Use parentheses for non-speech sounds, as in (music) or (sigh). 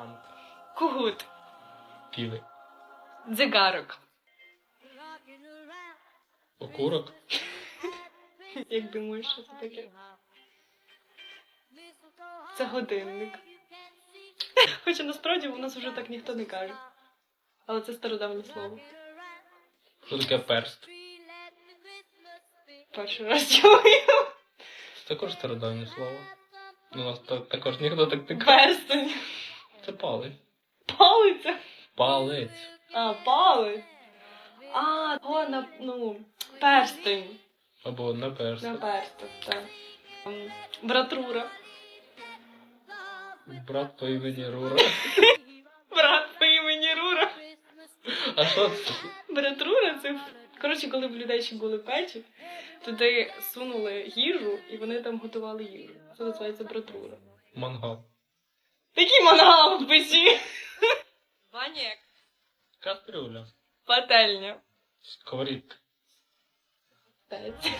Санта. Кугут. Півень. Дзигарок. Окурок. Як думаєш, що це таке? Це годинник. Хоча насправді у нас вже так ніхто не каже. Але це стародавнє слово. Що таке перст? Перший раз чую. Також стародавнє слово. У нас та- також ніхто так не каже. Перстень. Це палець. Палиця. Палець. А, палець. А, о, на, ну, перстень. Або на перст. На перстень, так. М, Братрура. Брат по імені Рура. (laughs) Брат по імені Рура. А що це? Братрура це. Коротше, коли в людей ще були печі, туди сунули їжу і вони там готували їжу. Це називається братрура. Мангал. Такий аналогом в печі. Ванєк. Кастрюля. Пательня. Сковорідка. Пець.